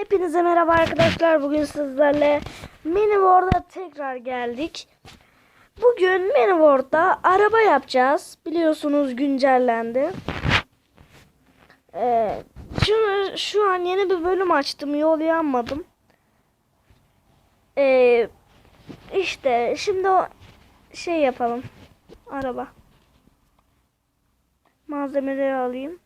Hepinize merhaba arkadaşlar. Bugün sizlerle Miniworld'a tekrar geldik. Bugün Miniworld'da araba yapacağız. Biliyorsunuz güncellendi. Ee, şu, şu an yeni bir bölüm açtım. Yol yanmadım. Ee, işte şimdi o şey yapalım. Araba. Malzemeleri alayım.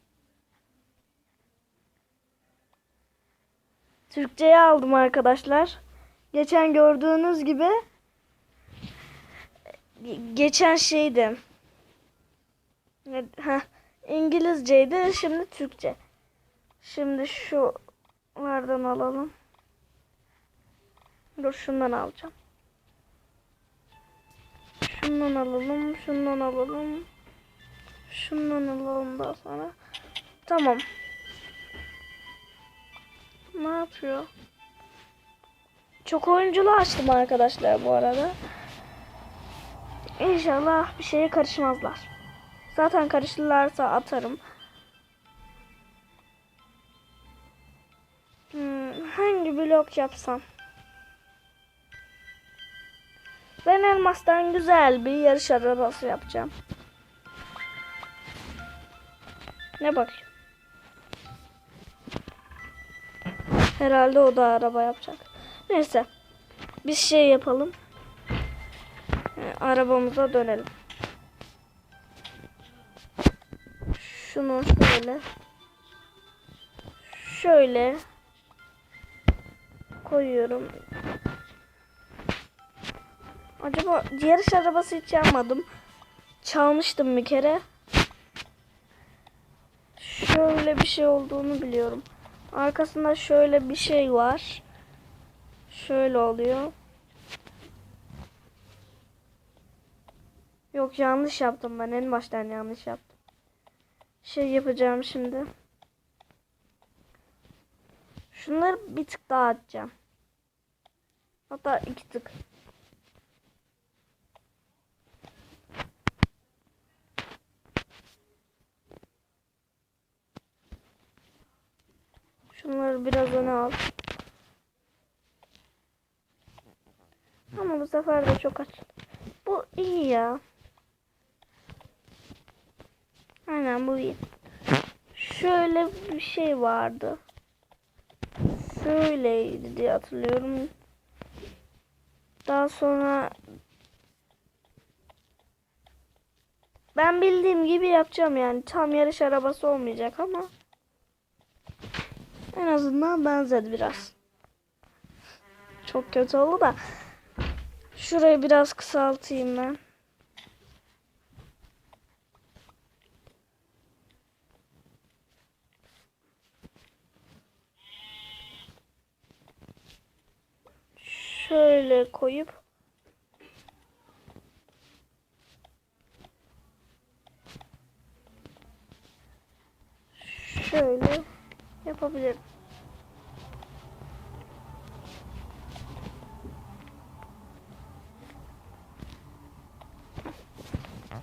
Türkçe'ye aldım arkadaşlar. Geçen gördüğünüz gibi geçen şeydi. Heh, İngilizceydi. Şimdi Türkçe. Şimdi şulardan alalım. Dur şundan alacağım. Şundan alalım. Şundan alalım. Şundan alalım daha sonra. Tamam. Ne yapıyor? Çok oyunculu açtım arkadaşlar bu arada. İnşallah bir şeye karışmazlar. Zaten karışırlarsa atarım. Hmm, hangi blok yapsam? Ben elmastan güzel bir yarış arabası yapacağım. Ne bakayım? Herhalde o da araba yapacak. Neyse. Biz şey yapalım. Ee, arabamıza dönelim. Şunu şöyle. Şöyle. Koyuyorum. Acaba yarış arabası hiç yapmadım. Çalmıştım bir kere. Şöyle bir şey olduğunu biliyorum. Arkasında şöyle bir şey var. Şöyle oluyor. Yok yanlış yaptım ben. En baştan yanlış yaptım. Şey yapacağım şimdi. Şunları bir tık daha atacağım. Hatta iki tık. Şunları biraz öne al. Ama bu sefer de çok aç. Bu iyi ya. Aynen bu iyi. Şöyle bir şey vardı. Şöyleydi diye hatırlıyorum. Daha sonra ben bildiğim gibi yapacağım yani. Tam yarış arabası olmayacak ama en azından benzedi biraz. Çok kötü oldu da. Şurayı biraz kısaltayım ben. Şöyle koyup şöyle yapabilirim.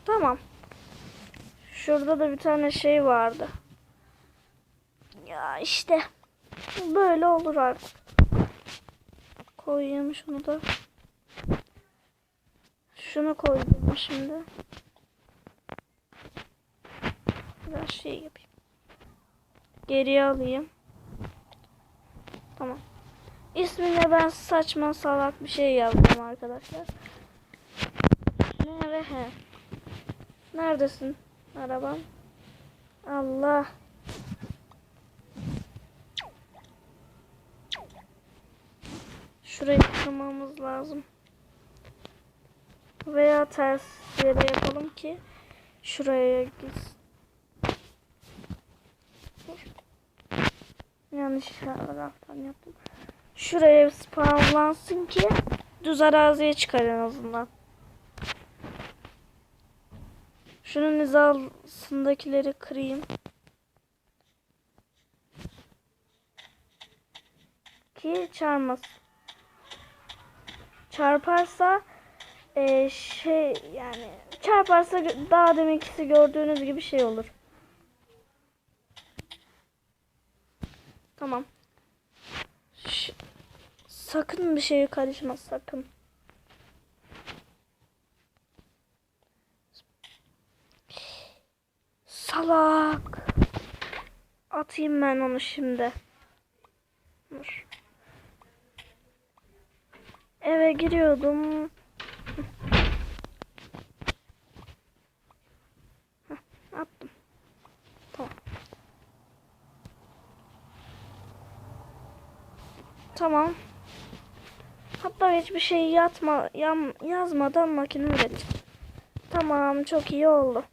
Tamam. Şurada da bir tane şey vardı. Ya işte. Böyle olur artık. Koyayım şunu da. Şunu koydum şimdi. Biraz şey yapayım. Geriye alayım. Tamam. İsmine ben saçma salak bir şey yazdım arkadaşlar. Nerede? He. Neredesin arabam? Allah. Şurayı kırmamız lazım. Veya ters yere yapalım ki şuraya gitsin. Yanlış taraftan yaptım. Şuraya spawnlansın ki düz araziye çıkar en azından. Şunun hizasındakileri kırayım. Ki çarpmaz. Çarparsa e, şey yani çarparsa daha deminkisi gördüğünüz gibi şey olur. Tamam. Sakın bir şeye karışma sakın. Salak. Atayım ben onu şimdi. Dur. Eve giriyordum. Heh, Attım. Tamam. Tamam. Hatta hiçbir şey yatma, yam, yazmadan makine ürettim. Tamam, çok iyi oldu.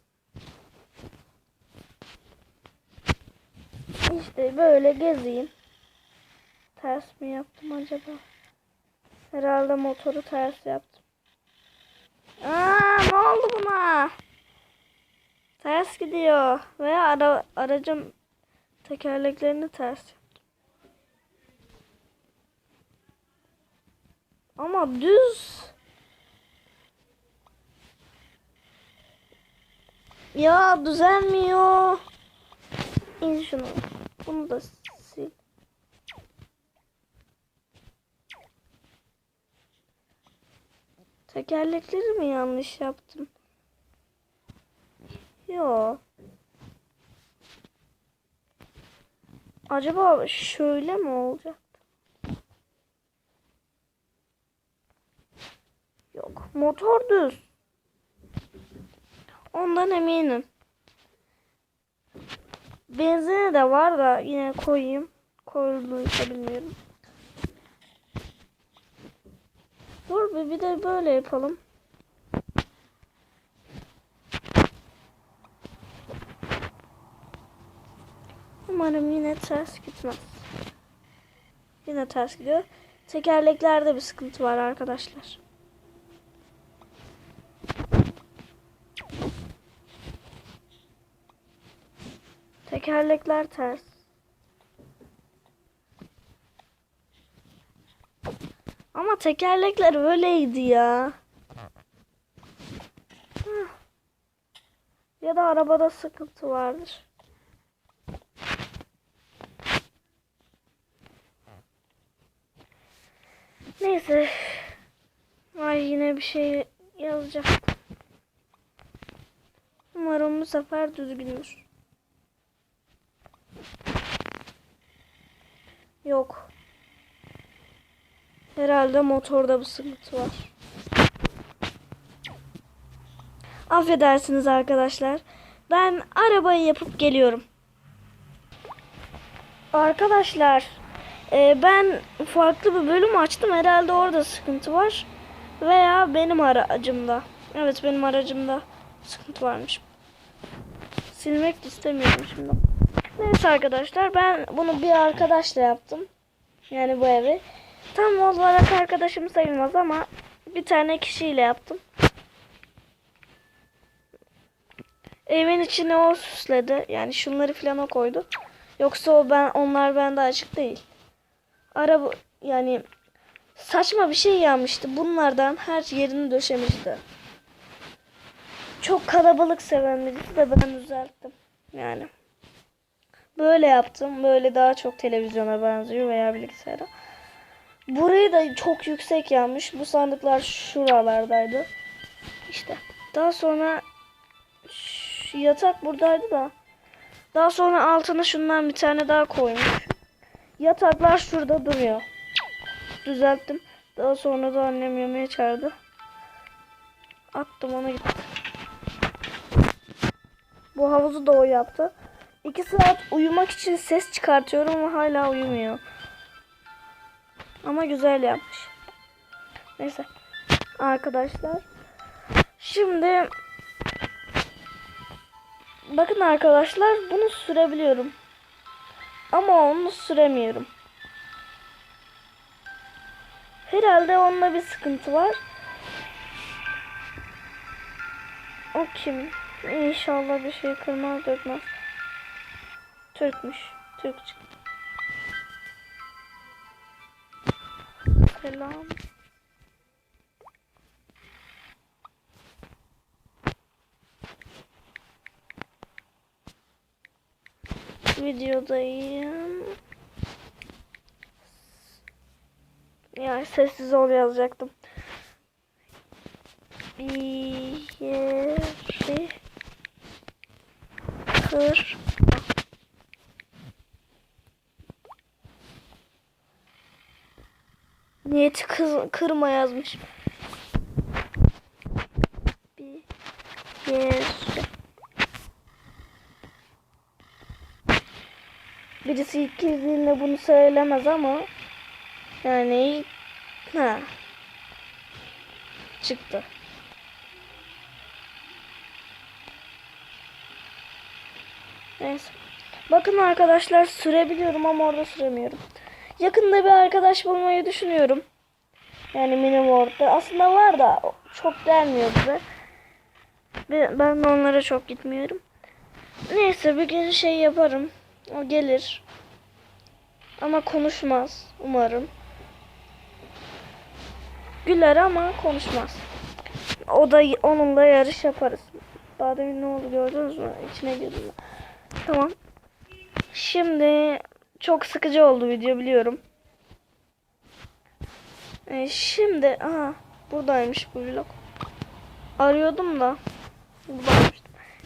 İşte böyle gezeyim. Ters mi yaptım acaba? Herhalde motoru ters yaptım. Aa, ne oldu buna? Ters gidiyor. Veya ara, aracın tekerleklerini ters Ama düz. Ya düzelmiyor. İn şunu. Bunu da sil. Tekerlekleri mi yanlış yaptım? Yo. Acaba şöyle mi olacak? Yok. Motor düz. Ondan eminim. Benzini de var da yine koyayım. Koyuluysa bilmiyorum. Dur bir, bir de böyle yapalım. Umarım yine ters gitmez. Yine ters gidiyor. Tekerleklerde bir sıkıntı var arkadaşlar. Tekerlekler ters. Ama tekerlekler öyleydi ya. Ya da arabada sıkıntı vardır. Neyse. Ay yine bir şey yazacak. Umarım bu sefer düzgündür. Yok. Herhalde motorda bir sıkıntı var. Affedersiniz arkadaşlar. Ben arabayı yapıp geliyorum. Arkadaşlar e, ben farklı bir bölüm açtım. Herhalde orada sıkıntı var. Veya benim aracımda. Evet benim aracımda sıkıntı varmış. Silmek istemiyorum şimdi. Neyse arkadaşlar ben bunu bir arkadaşla yaptım. Yani bu evi. Tam olarak arkadaşım sayılmaz ama bir tane kişiyle yaptım. Evin içine o süsledi. Yani şunları falan o koydu. Yoksa o ben onlar bende açık değil. Araba yani saçma bir şey yapmıştı. Bunlardan her yerini döşemişti. Çok kalabalık seven birisi de ben düzelttim. Yani. Böyle yaptım. Böyle daha çok televizyona benziyor veya bilgisayara. Burayı da çok yüksek yapmış. Bu sandıklar şuralardaydı. İşte. Daha sonra yatak buradaydı da. Daha sonra altına şundan bir tane daha koymuş. Yataklar şurada duruyor. Düzelttim. Daha sonra da annem yemeğe çağırdı. Attım ona gitti. Bu havuzu da o yaptı. İki saat uyumak için ses çıkartıyorum ama hala uyumuyor. Ama güzel yapmış. Neyse. Arkadaşlar. Şimdi bakın arkadaşlar bunu sürebiliyorum. Ama onu süremiyorum. Herhalde onunla bir sıkıntı var. O kim? İnşallah bir şey kırmaz dökmez. Türkmüş. Türkçe. Selam. Videodayım. Yani sessiz ol yazacaktım. Bir yeri kır. Niyeti kız, kırma yazmış. Bir yeri. Birisi ilk girdiğinde bunu söylemez ama yani ha çıktı. Neyse. Bakın arkadaşlar sürebiliyorum ama orada süremiyorum. Yakında bir arkadaş bulmayı düşünüyorum. Yani mini world'da. Aslında var da çok gelmiyor bize. Ben de onlara çok gitmiyorum. Neyse bir gün şey yaparım. O gelir. Ama konuşmaz umarım. Güler ama konuşmaz. O da onunla yarış yaparız. Daha demin ne oldu gördünüz mü? İçine girdim. Tamam. Şimdi çok sıkıcı oldu video biliyorum. Ee, şimdi aha buradaymış bu vlog. Arıyordum da buradaymış.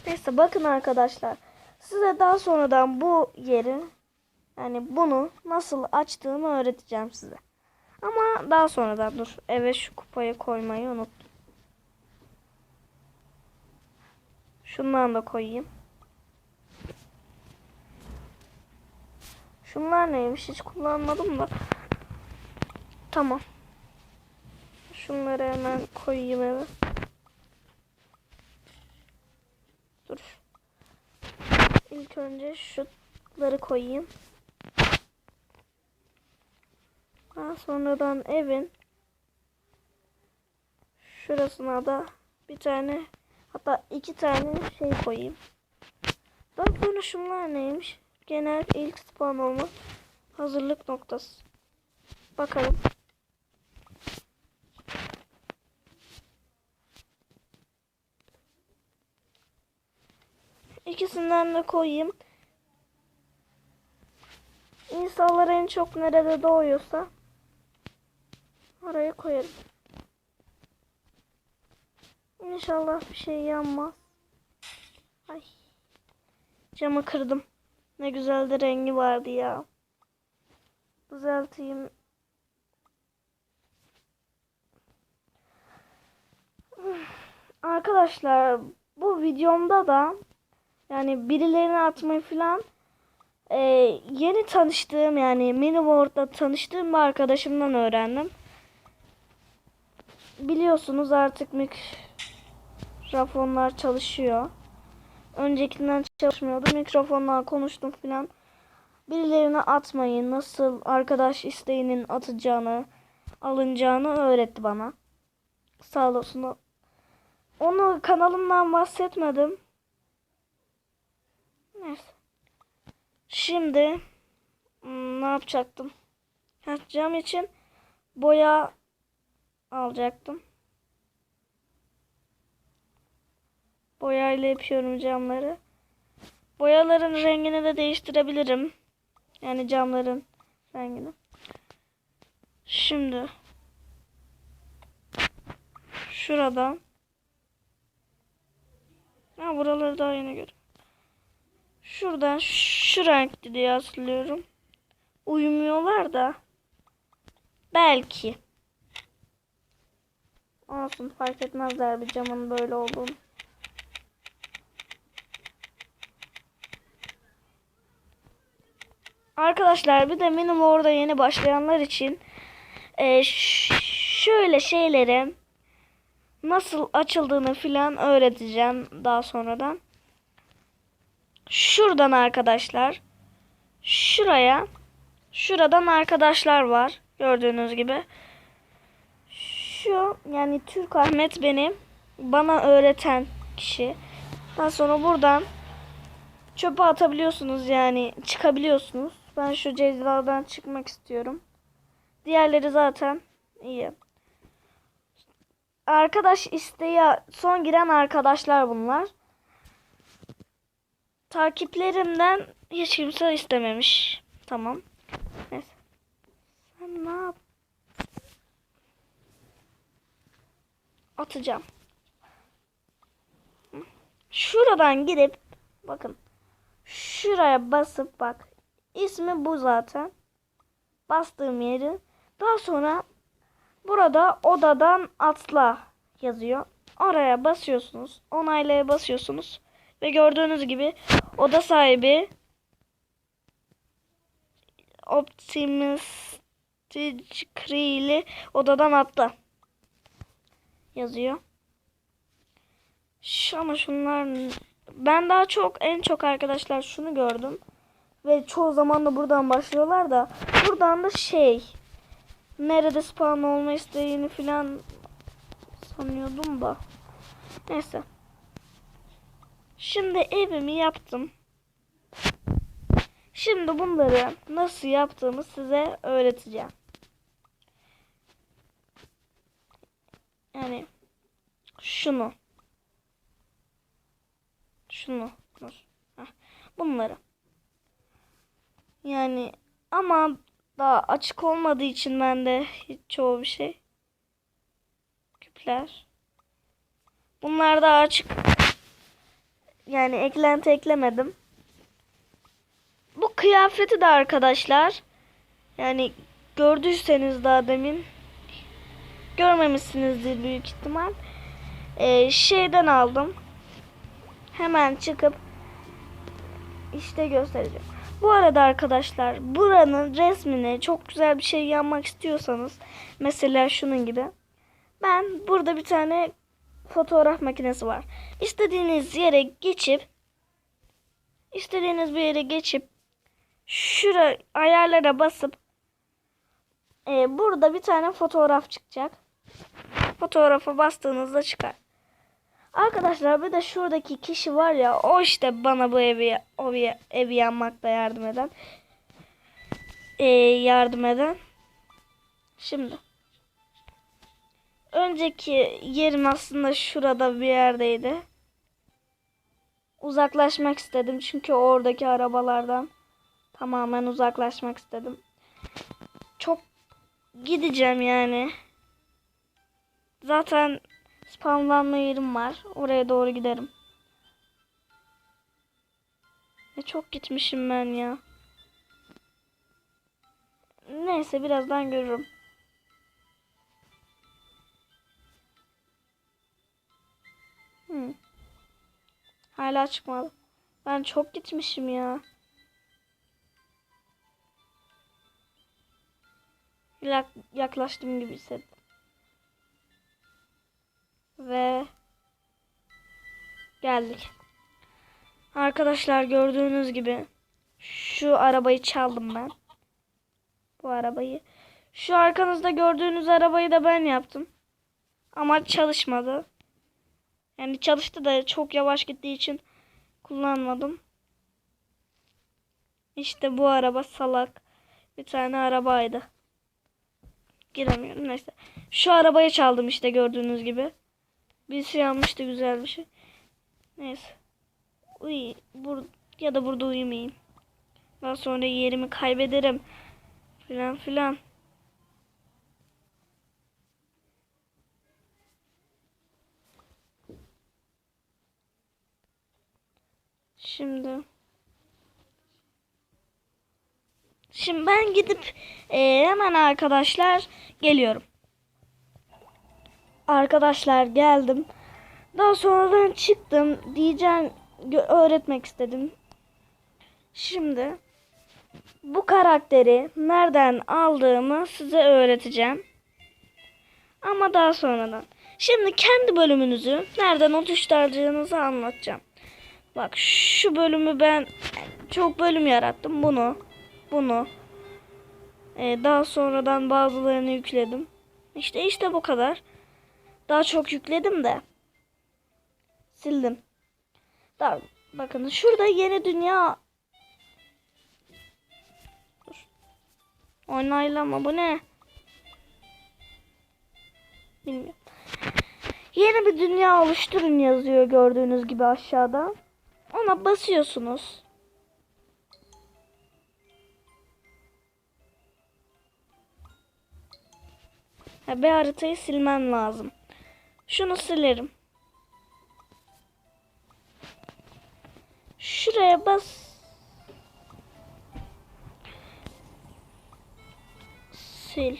Neyse bakın arkadaşlar. Size daha sonradan bu yeri yani bunu nasıl açtığımı öğreteceğim size. Ama daha sonradan dur. Eve şu kupayı koymayı unuttum. Şundan da koyayım. Şunlar neymiş hiç kullanmadım da. Tamam. Şunları hemen koyayım eve. Dur. İlk önce şunları koyayım. Daha sonradan evin şurasına da bir tane hatta iki tane şey koyayım. Daha sonra şunlar neymiş? Genel ilk spawn olma hazırlık noktası. Bakalım. İkisinden de koyayım. İnsanlar en çok nerede doğuyorsa oraya koyarım. İnşallah bir şey yanmaz. Ay. Camı kırdım. Ne güzel de rengi vardı ya. Düzelteyim. Arkadaşlar bu videomda da yani birilerini atmayı falan e, yeni tanıştığım yani mini world'da tanıştığım bir arkadaşımdan öğrendim. Biliyorsunuz artık mikrofonlar çalışıyor. Öncekinden çalışmıyordu. Mikrofonla konuştum falan. Birilerine atmayı, nasıl arkadaş isteğinin atacağını, alınacağını öğretti bana. Sağ olsun. Onu kanalımdan bahsetmedim. Neyse. Şimdi hmm, ne yapacaktım? Cam için boya alacaktım. Boyayla yapıyorum camları. Boyaların rengini de değiştirebilirim. Yani camların rengini. Şimdi şuradan ha buraları daha yeni gördüm. Şuradan şu renkli diye hatırlıyorum. Uyumuyorlar da belki olsun fark etmezler bir camın böyle olduğunu. Arkadaşlar bir de minimum orada yeni başlayanlar için e, şöyle şeyleri nasıl açıldığını filan öğreteceğim daha sonradan. Şuradan arkadaşlar şuraya şuradan arkadaşlar var gördüğünüz gibi. Şu yani Türk Ahmet benim bana öğreten kişi. Daha sonra buradan çöpe atabiliyorsunuz yani çıkabiliyorsunuz. Ben şu cezadan çıkmak istiyorum. Diğerleri zaten iyi. Arkadaş isteği son giren arkadaşlar bunlar. Takiplerimden hiç kimse istememiş. Tamam. Neyse. Sen ne yap? atacağım. Şuradan gidip bakın şuraya basıp bak ismi bu zaten. Bastığım yeri. Daha sonra burada odadan atla yazıyor. Oraya basıyorsunuz. Onaylaya basıyorsunuz. Ve gördüğünüz gibi oda sahibi Optimistically odadan atla yazıyor. Şu, ama şunlar ben daha çok en çok arkadaşlar şunu gördüm ve çoğu zaman da buradan başlıyorlar da buradan da şey nerede spawn olma isteğini filan sanıyordum da. Neyse. Şimdi evimi yaptım. Şimdi bunları nasıl yaptığımı size öğreteceğim. Yani şunu. Şunu. Bunları yani ama daha açık olmadığı için bende hiç çoğu bir şey. Küpler. Bunlar daha açık. Yani eklenti eklemedim. Bu kıyafeti de arkadaşlar yani gördüyseniz daha demin görmemişsinizdir büyük ihtimal. Ee, şeyden aldım. Hemen çıkıp işte göstereceğim. Bu arada arkadaşlar buranın resmine çok güzel bir şey yapmak istiyorsanız mesela şunun gibi ben burada bir tane fotoğraf makinesi var. İstediğiniz yere geçip istediğiniz bir yere geçip şura ayarlara basıp e, burada bir tane fotoğraf çıkacak. Fotoğrafa bastığınızda çıkar. Arkadaşlar bir de şuradaki kişi var ya o işte bana bu evi o evi, yanmakta yardım eden. Ee, yardım eden. Şimdi. Önceki yerim aslında şurada bir yerdeydi. Uzaklaşmak istedim çünkü oradaki arabalardan tamamen uzaklaşmak istedim. Çok gideceğim yani. Zaten Spamlanma yerim var. Oraya doğru giderim. Ne çok gitmişim ben ya. Neyse birazdan görürüm. Hmm. Hala çıkmadı. Ben çok gitmişim ya. Yak yaklaştım gibi hissettim. Ve geldik. Arkadaşlar gördüğünüz gibi şu arabayı çaldım ben. Bu arabayı. Şu arkanızda gördüğünüz arabayı da ben yaptım. Ama çalışmadı. Yani çalıştı da çok yavaş gittiği için kullanmadım. İşte bu araba salak. Bir tane arabaydı. Giremiyorum neyse. Şu arabayı çaldım işte gördüğünüz gibi. Birisi yanmıştı güzel bir şey. Neyse. Uy, bur ya da burada uyumayayım. Daha sonra yerimi kaybederim. Filan filan. Şimdi Şimdi ben gidip e, hemen arkadaşlar geliyorum. Arkadaşlar geldim. Daha sonradan çıktım. Diyeceğim öğretmek istedim. Şimdi bu karakteri nereden aldığımı size öğreteceğim. Ama daha sonradan. Şimdi kendi bölümünüzü nereden oluşturacağınızı anlatacağım. Bak şu bölümü ben çok bölüm yarattım. Bunu, bunu. Ee, daha sonradan bazılarını yükledim. İşte işte bu kadar. Daha çok yükledim de. Sildim. Daha, bakın şurada yeni dünya. Dur. Onaylama bu ne? Bilmiyorum. Yeni bir dünya oluşturun yazıyor gördüğünüz gibi aşağıda. Ona basıyorsunuz. Ha, bir haritayı silmem lazım. Şunu silerim. Şuraya bas. Sil.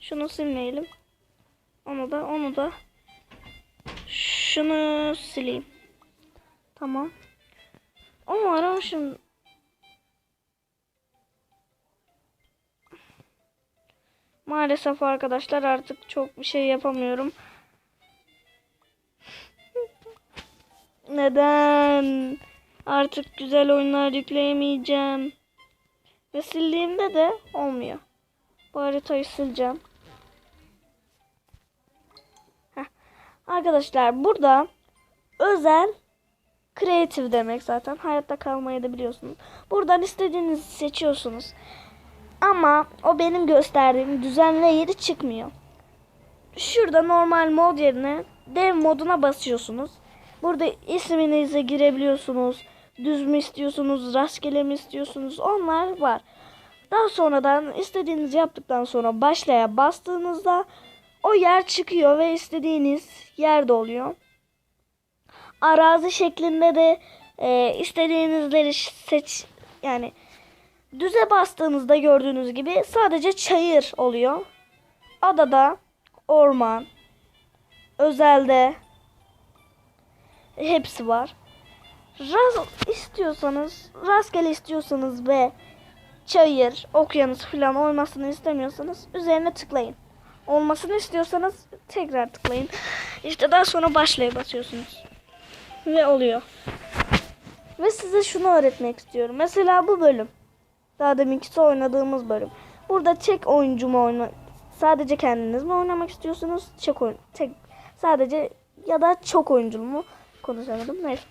Şunu silmeyelim. Onu da onu da şunu sileyim. Tamam. Umarım şimdi Maalesef arkadaşlar artık çok bir şey yapamıyorum. Neden? Artık güzel oyunlar yükleyemeyeceğim. Ve sildiğimde de olmuyor. Bu haritayı sileceğim. Heh. Arkadaşlar burada özel kreatif demek zaten. Hayatta kalmayı da biliyorsunuz. Buradan istediğinizi seçiyorsunuz. Ama o benim gösterdiğim düzenle yeri çıkmıyor. Şurada normal mod yerine dev moduna basıyorsunuz. Burada isminizi girebiliyorsunuz. Düz mü istiyorsunuz, rastgele mi istiyorsunuz? Onlar var. Daha sonradan istediğinizi yaptıktan sonra başlaya bastığınızda o yer çıkıyor ve istediğiniz yerde oluyor. Arazi şeklinde de e, istediğinizleri seç yani düze bastığınızda gördüğünüz gibi sadece çayır oluyor. Adada orman, özelde hepsi var. Raz istiyorsanız, rastgele istiyorsanız ve çayır, okyanus falan olmasını istemiyorsanız üzerine tıklayın. Olmasını istiyorsanız tekrar tıklayın. İşte daha sonra başlaya basıyorsunuz. Ve oluyor. Ve size şunu öğretmek istiyorum. Mesela bu bölüm. Daha deminkisi oynadığımız bölüm. Burada tek oyuncu mu oyna sadece kendiniz mi oynamak istiyorsunuz? Tek oyun tek sadece ya da çok oyunculu mu? Konuşamadım. Neyse.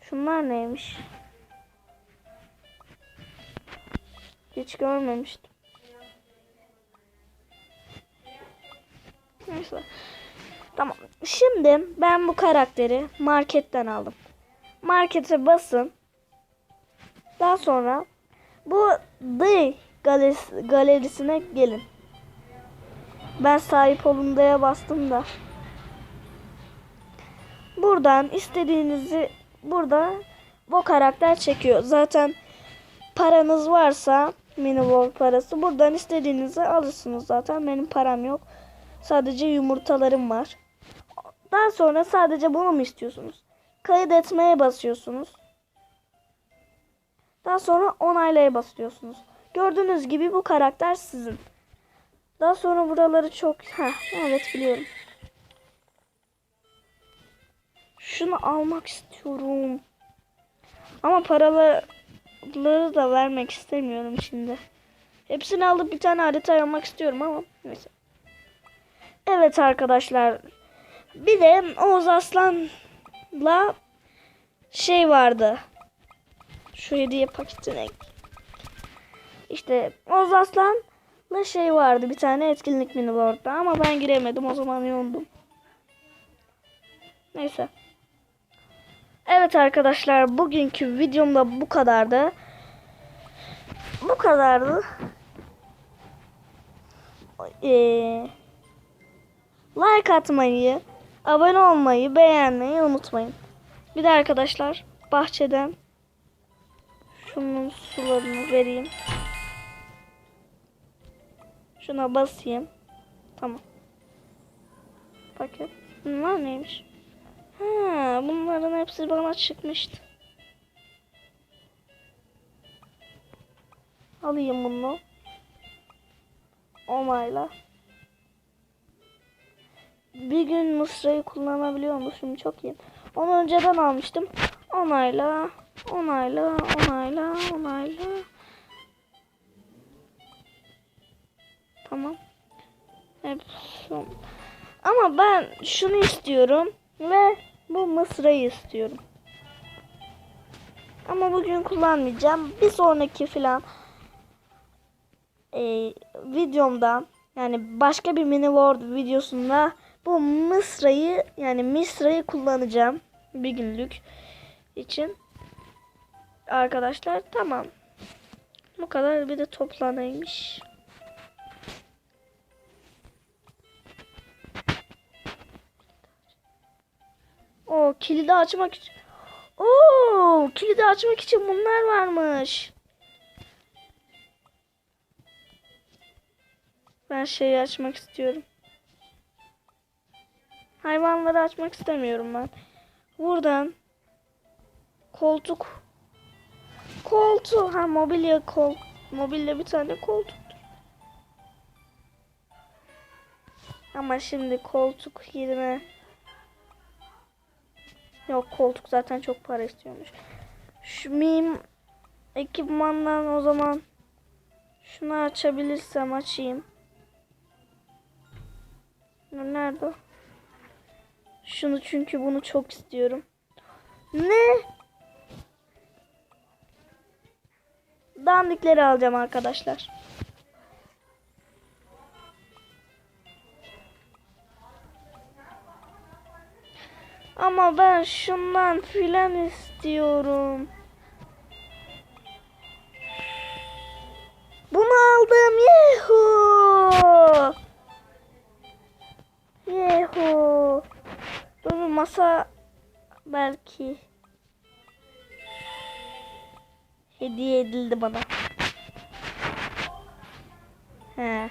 Şunlar neymiş? Hiç görmemiştim. Neyse. Tamam. Şimdi ben bu karakteri marketten aldım. Markete basın. Daha sonra bu The galerisi, galerisine gelin. Ben sahip olundaya bastım da. Buradan istediğinizi burada bu karakter çekiyor. Zaten paranız varsa mini war parası buradan istediğinizi alırsınız zaten. Benim param yok. Sadece yumurtalarım var. Daha sonra sadece bunu mu istiyorsunuz? Kaydetmeye basıyorsunuz. Daha sonra onaylaya basıyorsunuz. Gördüğünüz gibi bu karakter sizin. Daha sonra buraları çok... Heh, evet biliyorum. Şunu almak istiyorum. Ama paraları da vermek istemiyorum şimdi. Hepsini alıp bir tane harita yapmak istiyorum ama neyse. Evet arkadaşlar. Bir de Oğuz Aslan'la şey vardı. Şu hediye paketine. İşte Oğuz Aslan'la şey vardı. Bir tane etkinlik mini board'da ama ben giremedim. O zaman yoğundum. Neyse. Evet arkadaşlar bugünkü videomda bu kadardı. Bu kadardı. Ee, like atmayı, abone olmayı, beğenmeyi unutmayın. Bir de arkadaşlar bahçeden şunun sularını vereyim. Şuna basayım. Tamam. Paket. Bunlar neymiş? Ha, bunların hepsi bana çıkmıştı. Alayım bunu. Onayla. Bir gün mısrayı kullanabiliyormuşum. Çok iyi. Onu önceden almıştım. Onayla. Onayla. Onayla. Onayla. Tamam. Hepsi. Ama ben şunu istiyorum. Ve bu mısrayı istiyorum. Ama bugün kullanmayacağım. Bir sonraki filan e, videomda yani başka bir mini world videosunda bu mısrayı yani misrayı kullanacağım bir günlük için arkadaşlar. Tamam. Bu kadar bir de toplanaymış. O kilidi açmak için. Oo, kilidi açmak için bunlar varmış. Ben şeyi açmak istiyorum. Hayvanları açmak istemiyorum ben. Buradan koltuk koltuğu ha mobilya kol mobilya bir tane koltuk. Ama şimdi koltuk yerine Yok koltuk zaten çok para istiyormuş. Şu mim ekipmandan o zaman şunu açabilirsem açayım. Nerede? Şunu çünkü bunu çok istiyorum. Ne? Dandikleri alacağım arkadaşlar. Ama ben şundan filan istiyorum. Bunu aldım. Yehu. Yehu. Dur masa belki hediye edildi bana. He.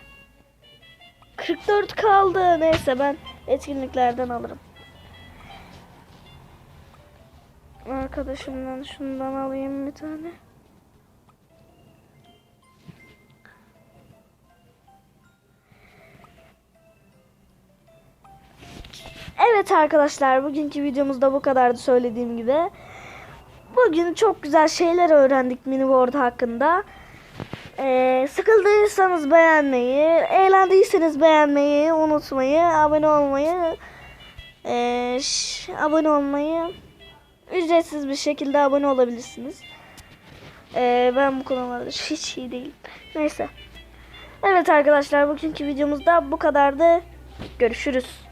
44 kaldı. Neyse ben etkinliklerden alırım. Arkadaşımdan şundan alayım bir tane. Evet arkadaşlar bugünkü videomuzda bu kadardı söylediğim gibi. Bugün çok güzel şeyler öğrendik miniboard hakkında. Ee, sıkıldıysanız beğenmeyi, eğlendiyseniz beğenmeyi unutmayı, abone olmayı, ee, ş- abone olmayı ücretsiz bir şekilde abone olabilirsiniz. Ee, ben bu konularda hiç iyi değilim. Neyse. Evet arkadaşlar bugünkü videomuzda bu kadardı. Görüşürüz.